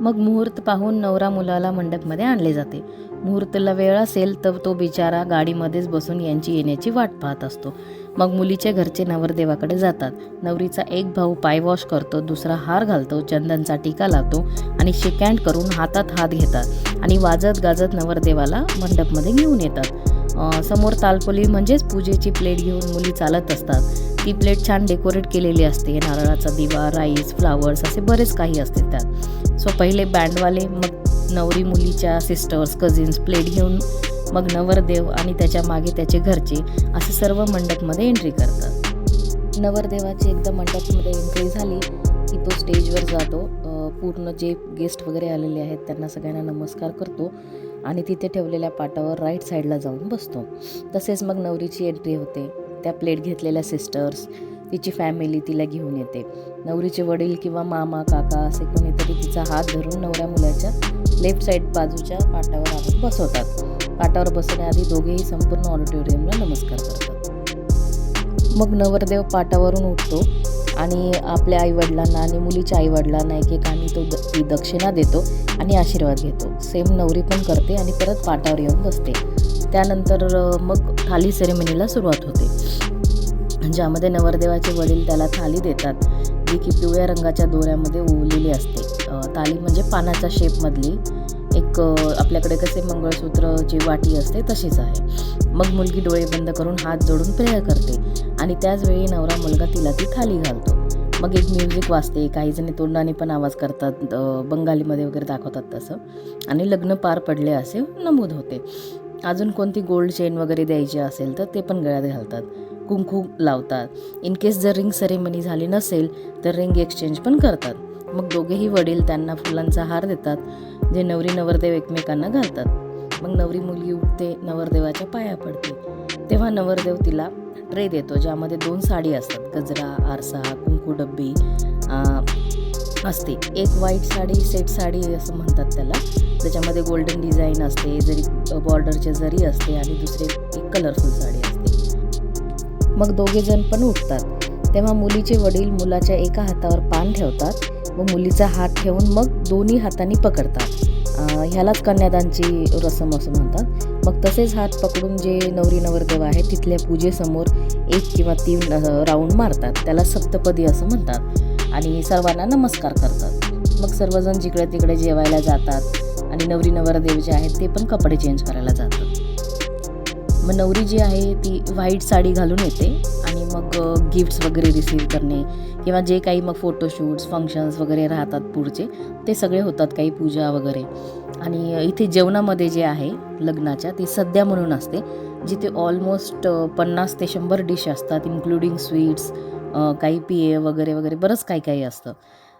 मग मुहूर्त पाहून नवरा मुलाला मंडपमध्ये आणले जाते. मुहूर्तला वेळ असेल तर तो बिचारा गाडीमध्येच बसून यांची येण्याची वाट पाहत असतो. मग मुलीचे घरचे नवरदेवाकडे जातात. नवरीचा एक भाऊ पाय वॉश करतो दुसरा हार घालतो चंदनचा टीका लावतो आणि शेकँड करून हातात हात घेतात आणि वाजत गाजत नवरदेवाला मंडपमध्ये घेऊन येतात. समोर तालपोली म्हणजेच पूजेची प्लेट घेऊन मुली चालत असतात. ती प्लेट छान डेकोरेट केलेली असते. नारळाचा दिवा राईस फ्लावर्स असे बरेच काही असते त्यात. सो पहिले बँडवाले मग नवरी मुलीच्या सिस्टर्स कझिन्स प्लेट घेऊन मग नवरदेव आणि त्याच्यामागे त्याचे घरचे असे सर्व मंडपमध्ये एंट्री करतात. नवरदेवाची एकदा मंडपमध्ये एंट्री झाली की तो स्टेजवर जातो. पूर्ण जे गेस्ट वगैरे आलेले आहेत त्यांना सगळ्यांना नमस्कार करतो आणि तिथे ठेवलेल्या पाटावर राईट साईडला जाऊन बसतो. तसेच मग नवरीची एंट्री होते. त्या प्लेट घेतलेल्या सिस्टर्स तिची फॅमिली तिला घेऊन येते. नवरीचे वडील किंवा मामा काका असे कोणीतरी तिचा हात धरून नवऱ्या मुलाच्या लेफ्ट साईड बाजूच्या पाटावर आणून बसवतात. पाटावर बसण्याआधी दोघेही संपूर्ण ऑडिटोरियमला नमस्कार करतात. मग नवरदेव पाटावरून उठतो आणि आपल्या आईवडिलांना आणि मुलीच्या आईवडिलांना एकेकाने तो द ती दक्षिणा देतो आणि आशीर्वाद घेतो. सेम नवरी पण करते आणि परत पाटावर येऊन बसते. त्यानंतर मग थाली सेरेमनीला सुरुवात होते. ज्यामध्ये नवरदेवाचे वडील त्याला थाली देतात जी की पिवळ्या रंगाच्या दोऱ्यामध्ये ओवलेली असते. थाली म्हणजे पानाच्या शेपमधली एक आपल्याकडे कसे मंगळसूत्रची वाटी असते तशीच आहे. मग मुलगी डोळे बंद करून हात जोडून प्रेयर करते आणि त्याचवेळी नवरा मुलगा तिला ती थाली घालतो. मग एक म्युझिक वाजते काही जणी तोंडाने पण आवाज करतात बंगालीमध्ये वगैरे दाखवतात तसं. आणि लग्न पार पडले असे नमूद होते. अजून कोणती गोल्ड चेन वगैरे द्यायची असेल तर ते पण गळ्यात घालतात. कुंकू लावतात. इन केस जर रिंग सेरेमनी झाली नसेल तर रिंग एक्सचेंज पण करतात. मग दोघेही वडील त्यांना फुलांचा हार देतात जे नवरी नवरदेव एकमेकांना घालतात. मग नवरी मुलगी उठते नवरदेवाच्या पाया पडते. तेव्हा नवरदेव तिला ट्रे देतो ज्यामध्ये दोन साडी असतात. गजरा आरसा कुंकू डब्बी असते. एक व्हाईट साडी सेट साडी असं म्हणतात त्याला. त्याच्यामध्ये गोल्डन डिझाईन असते जरी बॉर्डरचे जरी असते आणि दुसरी एक कलरफुल साडी असते. मग दोघे जण पण उठतात. तेव्हा मुलीचे वडील मुलाच्या एका हातावर पान ठेवतात व मुलीचा हात ठेवून मग दोन्ही हातांनी पकडतात. ह्यालाच कन्यादानची रसम असं म्हणतात. मग तसेच हात पकडून जे नवरी नवरदेव आहे तिथल्या पूजेसमोर एक किंवा तीन राऊंड मारतात. त्याला सप्तपदी असं म्हणतात आणि सर्वांना नमस्कार करतात. मग सर्वजण जिकडे तिकडे जेवायला जातात आणि नवरी नवरदेव जे आहेत ते पण कपडे चेंज करायला जातात. मग नवरी जी आहे ती व्हाईट साडी घालून येते आणि मग गिफ्ट्स वगैरे रिसीव करणे किंवा जे काही मग फोटोशूट्स फंक्शन्स वगैरे राहतात पुढचे ते सगळे होतात काही पूजा वगैरे. आणि इथे जेवणामध्ये जे आहे लग्नाच्या ती सध्या म्हणून असते जिथे ऑलमोस्ट पन्नास ते शंभर डिश असतात इन्क्लुडिंग स्वीट्स काही पिये वगैरे वगैरे बरंच काही काही असतं.